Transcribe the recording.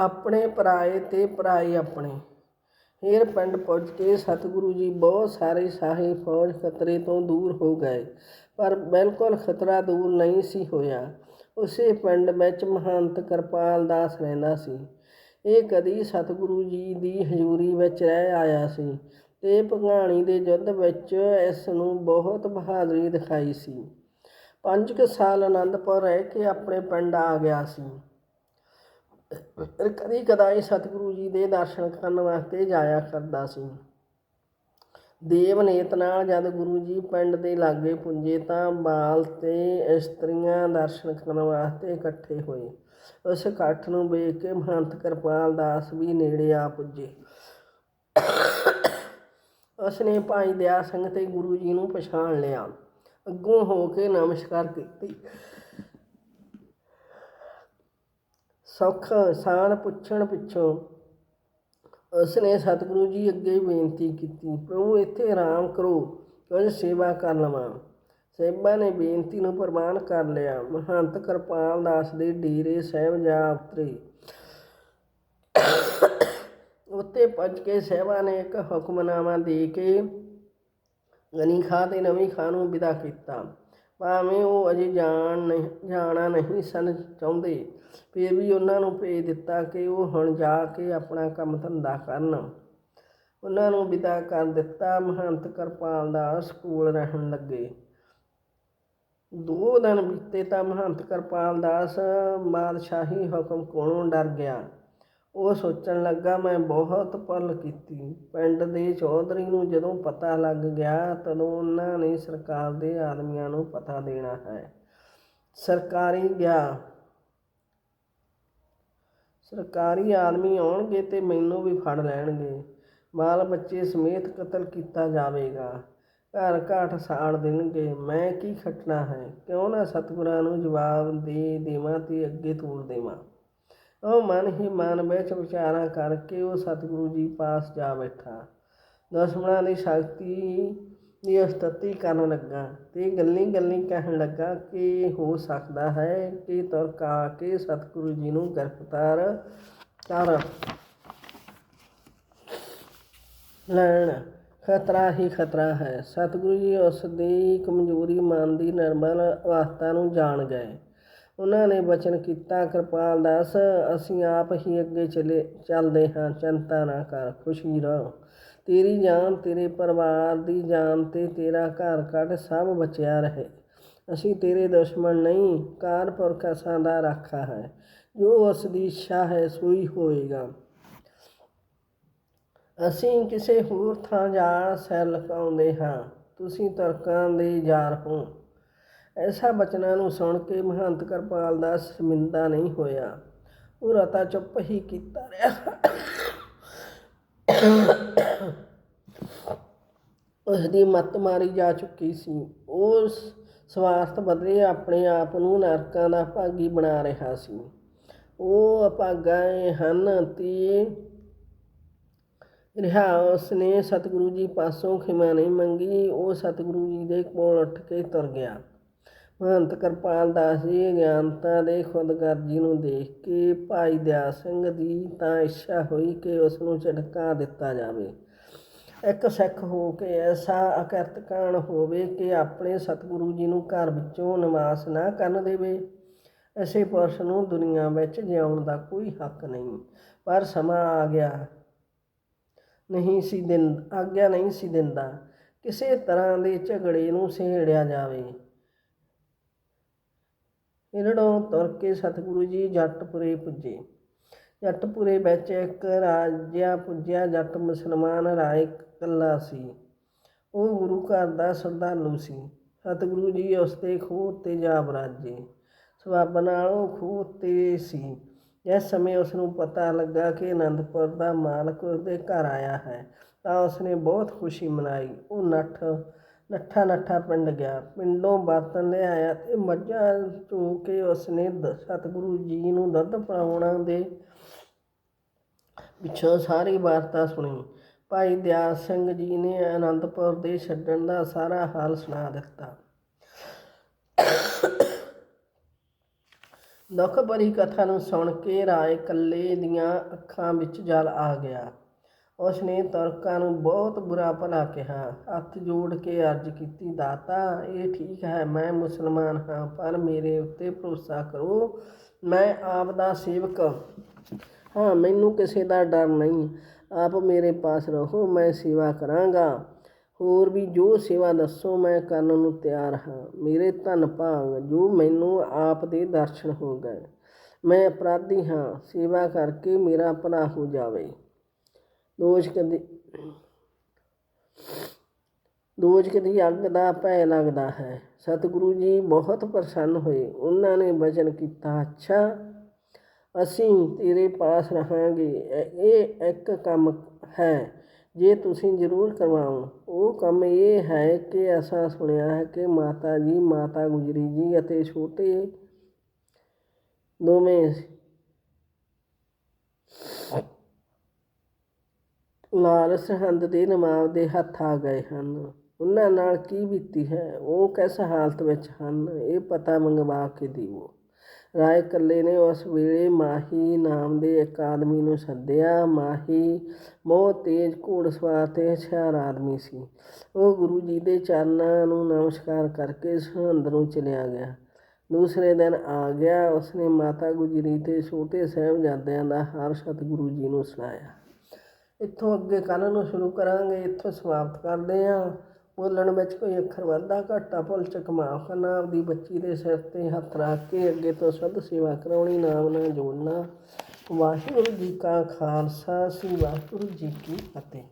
ਆਪਣੇ ਪਰਾਏ ਤੇ ਪਰਾਏ ਆਪਣੇ। ਹੇਰ ਪਿੰਡ ਪੁੱਜ ਕੇ ਸਤਿਗੁਰੂ ਜੀ ਬਹੁਤ ਸਾਰੇ ਸਾਹੀ ਫੌਜ ਖਤਰੇ ਤੋਂ ਦੂਰ ਹੋ ਗਏ, ਪਰ ਬਿਲਕੁਲ ਖਤਰਾ ਦੂਰ ਨਹੀਂ ਸੀ ਹੋਇਆ। ਉਸੇ ਪਿੰਡ ਵਿੱਚ ਮਹੰਤ ਕਿਰਪਾਲ ਦਾਸ ਰਹਿੰਦਾ ਸੀ। ਇਹ ਕਦੀ ਸਤਿਗੁਰੂ ਜੀ ਦੀ ਹਜ਼ੂਰੀ ਵਿੱਚ ਰਹਿ ਆਇਆ ਸੀ ਤੇ ਭਗਾਣੀ ਦੇ ਯੁੱਧ ਵਿੱਚ ਇਸ ਨੂੰ ਬਹੁਤ ਬਹਾਦਰੀ ਦਿਖਾਈ ਸੀ। ਪੰਜ ਕੁ ਸਾਲ ਆਨੰਦਪੁਰ ਰਹਿ ਕੇ ਆਪਣੇ ਪਿੰਡ ਆ ਗਿਆ ਸੀ। ਕਦੀ ਕਦਾਈ ਸਤਿਗੁਰੂ ਜੀ ਦੇ ਦਰਸ਼ਨ ਕਰਨ ਵਾਸਤੇ ਜਾਇਆ ਕਰਦਾ ਸੀ। ਦੇਵਨੇਤ ਨਾਲ ਜਦ ਗੁਰੂ ਜੀ ਪਿੰਡ ਦੇ ਲਾਗੇ ਪੁੰਜੇ ਤਾਂ ਬਾਲ ਤੇ ਇਸਤਰੀਆਂ ਦਰਸ਼ਨ ਕਰਨ ਵਾਸਤੇ ਇਕੱਠੇ ਹੋਏ। ਉਸ ਇਕੱਠ ਨੂੰ ਵੇਖ ਕੇ ਮਹੰਤ ਕਿਰਪਾਲ ਦਾਸ ਵੀ ਨੇੜੇ ਆ ਪੁੱਜੇ। ਉਸਨੇ ਭਾਈ ਦਿਆ ਸਿੰਘ ਤੇ ਗੁਰੂ ਜੀ ਨੂੰ ਪਛਾਣ ਲਿਆ। ਅੱਗੋਂ ਹੋ ਕੇ ਨਮਸਕਾਰ ਕੀਤੀ। ਸੁੱਖ ਸਾਨ ਪੁੱਛਣ ਪਿੱਛੋਂ ਉਸਨੇ ਸਤਿਗੁਰੂ ਜੀ ਅੱਗੇ ਬੇਨਤੀ ਕੀਤੀ, ਪ੍ਰਭੂ, ਇੱਥੇ ਆਰਾਮ ਕਰੋ, ਕੁਝ ਸੇਵਾ ਕਰ ਲਵਾਂ। ਸੇਬਾ ਨੇ ਬੇਨਤੀ ਨੂੰ ਪ੍ਰਵਾਨ ਕਰ ਲਿਆ। ਮਹੰਤ ਕਿਰਪਾਲ ਦਾਸ ਦੇ ਡੇਰੇ ਸਾਹਿਬ ਜਾ ਉਤਰੇ। ਉੱਤੇ ਪਹੁੰਚ ਕੇ ਸੇਵਾ ਨੇ ਇੱਕ ਹੁਕਮਨਾਮਾ ਦੇ ਕੇ ਗਨੀ ਖਾਂ ਤੇ ਨਵੀਂ ਖਾਂ ਨੂੰ ਵਿਦਾ ਕੀਤਾ। ਭਾਵੇਂ ਉਹ ਅਜੇ ਜਾਣ ਨਹੀਂ, ਜਾਣਾ ਨਹੀਂ ਸਨ ਚਾਹੁੰਦੇ, ਫਿਰ ਵੀ ਉਹਨਾਂ ਨੂੰ ਭੇਜ ਦਿੱਤਾ ਕਿ ਉਹ ਹੁਣ ਜਾ ਕੇ ਆਪਣਾ ਕੰਮ ਧੰਦਾ ਕਰਨ। ਉਹਨਾਂ ਨੂੰ ਵਿਦਾ ਕਰ ਦਿੱਤਾ, ਮਹੰਤ ਕਿਰਪਾਲ ਦਾਸ ਕੋਲ ਰਹਿਣ ਲੱਗੇ। ਦੋ ਦਿਨ ਬੀਤੇ ਤਾਂ ਮਹੰਤ ਕਿਰਪਾਲ ਦਾਸ ਬਾਦਸ਼ਾਹੀ ਹੁਕਮ ਕੋਲੋਂ ਡਰ ਗਿਆ। ਉਹ ਸੋਚਣ ਲੱਗਾ, ਮੈਂ ਬਹੁਤ ਭੁੱਲ ਕੀਤੀ। ਪਿੰਡ ਦੇ ਚੌਧਰੀ ਨੂੰ ਜਦੋਂ ਪਤਾ ਲੱਗ ਗਿਆ, ਤਦੋਂ ਉਹਨਾਂ ਨੇ ਸਰਕਾਰ ਦੇ ਆਦਮੀਆਂ ਨੂੰ ਪਤਾ ਦੇਣਾ ਹੈ। ਸਰਕਾਰੀ ਗਿਆ। ਸਰਕਾਰੀ ਆਦਮੀ ਆਉਣਗੇ ਤੇ ਮੈਨੂੰ ਵੀ ਫੜ ਲੈਣਗੇ। ਬਾਲ ਬੱਚੇ ਸਮੇਤ ਕਤਲ ਕੀਤਾ ਜਾਵੇਗਾ। ਘਰ ਘਾਟ ਸਾੜ ਦੇਣਗੇ। ਮੈਂ ਕੀ ਖੱਟਣਾ ਹੈ? ਕਿਉਂ ਨਾ ਸਤਿਗੁਰਾਂ ਨੂੰ ਜਵਾਬ ਦੇ ਦੇਵਾਂ ਤੇ ਅੱਗੇ ਤੋਰ ਦੇਵਾਂ? ਉਹ ਮਨ ਹੀ ਮਨ ਵਿੱਚ ਵਿਚਾਰਾਂ ਕਰਕੇ ਉਹ ਸਤਿਗੁਰੂ ਜੀ ਪਾਸ ਜਾ ਬੈਠਾ। ਦੁਸ਼ਮਣਾਂ ਦੀ ਸ਼ਕਤੀ ਦੀ ਉਸਤਤੀ ਕਰਨ ਲੱਗਾ ਤੇ ਗੱਲੀ ਗੱਲੀ ਕਹਿਣ ਲੱਗਾ ਕਿ ਹੋ ਸਕਦਾ ਹੈ ਕਿ ਤੁਰਕ ਕੇ ਸਤਿਗੁਰੂ ਜੀ ਨੂੰ ਗ੍ਰਿਫਤਾਰ ਕਰ ਲੈਣ। ਖਤਰਾ ਹੀ ਖਤਰਾ ਹੈ। ਸਤਿਗੁਰੂ ਜੀ ਉਸ ਦੀ ਕਮਜ਼ੋਰੀ, ਮਨ ਦੀ ਨਿਰਮਲ ਅਵਸਥਾ ਨੂੰ ਜਾਣ ਗਏ। ਉਹਨਾਂ ਨੇ ਬਚਨ ਕੀਤਾ, ਕਿਰਪਾਲ ਦਾਸ, ਅਸੀਂ ਆਪ ਹੀ ਅੱਗੇ ਚਲੇ, ਚੱਲਦੇ ਹਾਂ, ਚਿੰਤਾ ਨਾ ਕਰ, ਖੁਸ਼ੀ ਰਹੋ। ਤੇਰੀ ਜਾਨ, ਤੇਰੇ ਪਰਿਵਾਰ ਦੀ ਜਾਨ ਤੇ ਤੇਰਾ ਘਰ ਕੱਢ ਸਭ ਬਚਿਆ ਰਹੇ। ਅਸੀਂ ਤੇਰੇ ਦੁਸ਼ਮਣ ਨਹੀਂ ਕਾਰ ਪੁਰਖਾਂ ਦਾ ਰਾਖਾ ਹੈ। ਜੋ ਉਸ ਦੀ ਇੱਛਾ ਹੈ, ਸੋਈ ਹੋਏਗਾ। ਅਸੀਂ ਕਿਸੇ ਹੋਰ ਥਾਂ ਜਾ ਸੈਰ ਲਗਾਉਂਦੇ ਹਾਂ। ਤੁਸੀਂ ਤੁਰਕਾਂ ਦੇ ਯਾਰ ਹੋ। ਐਸਾ ਬਚਨਾਂ ਨੂੰ ਸੁਣ ਕੇ ਮਹੰਤ ਕਿਰਪਾਲ ਦਾ ਸ਼ਰਮਿੰਦਾ ਨਹੀਂ ਹੋਇਆ। ਉਹ ਰਤਾ ਚੁੱਪ ਹੀ ਕੀਤਾ ਰਿਹਾ। ਉਸ ਦੀ ਮੱਤ ਮਾਰੀ ਜਾ ਚੁੱਕੀ ਸੀ। ਉਹ ਸਵਾਰਥ ਬਦਲੇ ਆਪਣੇ ਆਪ ਨੂੰ ਨਰਕਾਂ ਦਾ ਭਾਗੀ ਬਣਾ ਰਿਹਾ ਸੀ। ਉਹ ਅਭਾਗਾ ਹਨ ਤੇ ਰਿਹਾ ਉਸਨੇ ਸਤਿਗੁਰੂ ਜੀ ਪਾਸੋਂ ਖਿਮਾ ਨਹੀਂ ਮੰਗੀ। ਉਹ ਸਤਿਗੁਰੂ ਜੀ ਦੇ ਕੋਲ ਉੱਠ ਕੇ ਤੁਰ ਗਿਆ। ਮਹੰਤ ਕਿਰਪਾਲ ਦਾਸ ਜੀ ਅਗਿਆਨਤਾ ਦੇ ਖੁਦਗਰਜੀ ਨੂੰ ਦੇਖ ਕੇ ਭਾਈ ਦਇਆ ਸਿੰਘ ਦੀ ਤਾਂ ਇੱਛਾ ਹੋਈ ਕਿ ਉਸ ਨੂੰ ਝਟਕਾ ਦਿੱਤਾ ਜਾਵੇ। ਇੱਕ ਸਿੱਖ ਹੋ ਕੇ ਐਸਾ ਅਕਿਰਤ ਹੋਵੇ ਕਿ ਆਪਣੇ ਸਤਿਗੁਰੂ ਜੀ ਨੂੰ ਘਰ ਵਿੱਚੋਂ ਨਿਵਾਸ ਨਾ ਕਰਨ ਦੇਵੇ। ਐਸੇ ਪੁਰਸ਼ ਨੂੰ ਦੁਨੀਆ ਵਿੱਚ ਜਿਉਣ ਦਾ ਕੋਈ ਹੱਕ ਨਹੀਂ। ਪਰ ਸਮਾਂ ਆ ਗਿਆ। ਨਹੀਂ ਸੀ ਦਿੰ ਆਗਿਆ ਨਹੀਂ ਸੀ ਦਿੰਦਾ। ਕਿਸੇ ਤਰ੍ਹਾਂ ਦੇ ਝਗੜੇ ਨੂੰ ਸਹੇੜਿਆ ਜਾਵੇ। ਇਨੜੋਂ ਤੁਰ ਕੇ ਸਤਿਗੁਰੂ ਜੀ ਜੱਟਪੁਰੇ ਪੁੱਜੇ। ਜੱਟਪੁਰੇ ਵਿੱਚ ਇੱਕ ਰਾਜਿਆ ਪੁੱਜਿਆ, ਜੱਟ ਮੁਸਲਮਾਨ ਰਾਏ ਕੱਲਾ ਸੀ। ਉਹ ਗੁਰੂ ਘਰ ਦਾ ਸ਼ਰਧਾਲੂ ਸੀ। ਸਤਿਗੁਰੂ ਜੀ ਉਸ ਦੇ ਖੂਹ ਤੇ ਜਾ ਬਰਾਜੇ। ਸਬੱਬ ਨਾਲ ਉਹ ਖੂਹ ਤੇ ਸੀ। ਜਿਸ ਸਮੇਂ ਉਸ ਨੂੰ ਪਤਾ ਲੱਗਾ ਕਿ ਅਨੰਦਪੁਰ ਦਾ ਮਾਲਕ ਉਸ ਦੇ ਘਰ ਆਇਆ ਹੈ, ਤਾਂ ਉਸਨੇ ਬਹੁਤ ਖੁਸ਼ੀ ਮਨਾਈ। ਉਹ ਨੱਠ ਨੱਠਾ ਨੱਠਾ ਪਿੰਡ ਗਿਆ। ਪਿੰਡੋਂ ਬਰਤਨ ਲਿਆਇਆ ਤੇ ਮੱਝਾਂ ਚੋ ਕੇ ਉਸਨੇ ਸਤਿਗੁਰੂ ਜੀ ਨੂੰ ਦੁੱਧ ਪਿਲਾਉਣ ਦੇ ਪਿੱਛੋਂ ਸਾਰੀ ਵਾਰਤਾ ਸੁਣੀ। ਭਾਈ ਦਿਆਲ ਸਿੰਘ ਜੀ ਨੇ ਅਨੰਦਪੁਰ ਦੇ ਛੱਡਣ ਦਾ ਸਾਰਾ ਹਾਲ ਸੁਣਾ ਦਿੱਤਾ। ਦੁੱਖ ਭਰੀ ਕਥਾ ਨੂੰ ਸੁਣ ਕੇ ਰਾਏ ਕੱਲੇ ਦੀਆਂ ਅੱਖਾਂ ਵਿੱਚ ਜਲ ਆ ਗਿਆ। ਉਸ ਨੇ ਤੁਰਕਾਂ ਨੂੰ ਬਹੁਤ ਬੁਰਾ ਭਲਾ ਕਿਹਾ। ਹੱਥ ਜੋੜ ਕੇ ਅਰਜ਼ ਕੀਤੀ, ਦਾਤਾ, ਇਹ ਠੀਕ ਹੈ, ਮੈਂ ਮੁਸਲਮਾਨ ਹਾਂ, ਪਰ ਮੇਰੇ ਉੱਤੇ ਭਰੋਸਾ ਕਰੋ, ਮੈਂ ਆਪ ਦਾ ਸੇਵਕ ਹਾਂ, ਮੈਨੂੰ ਕਿਸੇ ਦਾ ਡਰ ਨਹੀਂ। ਆਪ ਮੇਰੇ ਪਾਸ ਰਹੋ, ਮੈਂ ਸੇਵਾ ਕਰਾਂਗਾ। ਹੋਰ ਵੀ ਜੋ ਸੇਵਾ ਦੱਸੋ, ਮੈਂ ਕਰਨ ਨੂੰ ਤਿਆਰ ਹਾਂ। ਮੇਰੇ ਧੰਨ ਭਾਗ, ਜੋ ਮੈਨੂੰ ਆਪ ਦੇ ਦਰਸ਼ਨ ਹੋ ਗਏ। ਮੈਂ ਅਪਰਾਧੀ ਹਾਂ, ਸੇਵਾ ਕਰਕੇ ਮੇਰਾ ਭਲਾ ਹੋ ਜਾਵੇ। ਦੋਸ਼ਕ ਕਦੀ ਦੋਜਕ ਕਦੀ ਅੱਗ ਦਾ ਭੈ ਲੱਗਦਾ ਹੈ। ਸਤਿਗੁਰੂ ਜੀ ਬਹੁਤ ਪ੍ਰਸੰਨ ਹੋਏ। ਉਹਨਾਂ ਨੇ ਵਚਨ ਕੀਤਾ, ਅੱਛਾ, ਅਸੀਂ ਤੇਰੇ ਪਾਸ ਰਹਾਂਗੇ। ਇਹ ਇੱਕ ਕੰਮ ਹੈ, ਜੇ ਤੁਸੀਂ ਜ਼ਰੂਰ ਕਰਵਾਓ। ਉਹ ਕੰਮ ਇਹ ਹੈ ਕਿ ਅਸਾਂ ਸੁਣਿਆ ਹੈ ਕਿ ਮਾਤਾ ਜੀ, ਮਾਤਾ ਗੁਜਰੀ ਜੀ ਅਤੇ ਛੋਟੇ ਦੋਵੇਂ ਲਾਲ ਸਰਹੰਦ ਦੇ ਨਵਾਬ ਦੇ ਹੱਥ ਆ ਗਏ ਹਨ। ਉਹਨਾਂ ਨਾਲ ਕੀ ਬੀਤੀ ਹੈ? ਉਹ ਕਿਸ ਹਾਲਤ ਵਿੱਚ ਹਨ? ਇਹ ਪਤਾ ਮੰਗਵਾ ਕੇ ਦਿਓ। ਰਾਏ ਕੱਲੇ ਨੇ ਉਸ ਵੇਲੇ ਮਾਹੀ ਨਾਮ ਦੇ ਇੱਕ ਆਦਮੀ ਨੂੰ ਸੱਦਿਆ। ਮਾਹੀ ਬਹੁਤ ਤੇਜ਼, ਘੋੜਸਵਾਰ ਤੇ ਹੁਸ਼ਿਆਰ ਆਦਮੀ ਸੀ। ਉਹ ਗੁਰੂ ਜੀ ਦੇ ਚਰਨਾਂ ਨੂੰ ਨਮਸਕਾਰ ਕਰਕੇ ਸਰਹੰਦ ਨੂੰ ਚਲਿਆ ਗਿਆ। ਦੂਸਰੇ ਦਿਨ ਆ ਗਿਆ। ਉਸਨੇ ਮਾਤਾ ਗੁਜਰੀ ਤੇ ਛੋਟੇ ਸਾਹਿਬਜ਼ਾਦਿਆਂ ਦਾ ਹਾਲ ਸਤਿਗੁਰੂ ਜੀ ਨੂੰ ਸੁਣਾਇਆ। ਇੱਥੋਂ ਅੱਗੇ ਕੱਲ੍ਹ ਨੂੰ ਸ਼ੁਰੂ ਕਰਾਂਗੇ, ਇੱਥੋਂ ਸਮਾਪਤ ਕਰਦੇ ਹਾਂ। ਬੋਲਣ ਵਿੱਚ ਕੋਈ ਅੱਖਰ ਵਾਧਾ ਘਾਟਾ ਭੁੱਲ ਚੁੱਕ ਮਾਫ਼ ਕਰਨਾ ਆਪਦੀ ਬੱਚੀ ਦੇ ਸਿਰ ਤੇ ਹੱਥ ਰੱਖ ਕੇ ਅੱਗੇ ਤੋਂ ਸੁੱਧ ਸੇਵਾ ਕਰਾਉਣੀ, ਨਾਮ ਨਾਲ ਜੋੜਨਾ। ਵਾਹਿਗੁਰੂ ਜੀ ਕਾ ਖਾਲਸਾ, ਸ੍ਰੀ ਵਾਹਿਗੁਰੂ ਜੀ ਕੀ ਫਤਿਹ।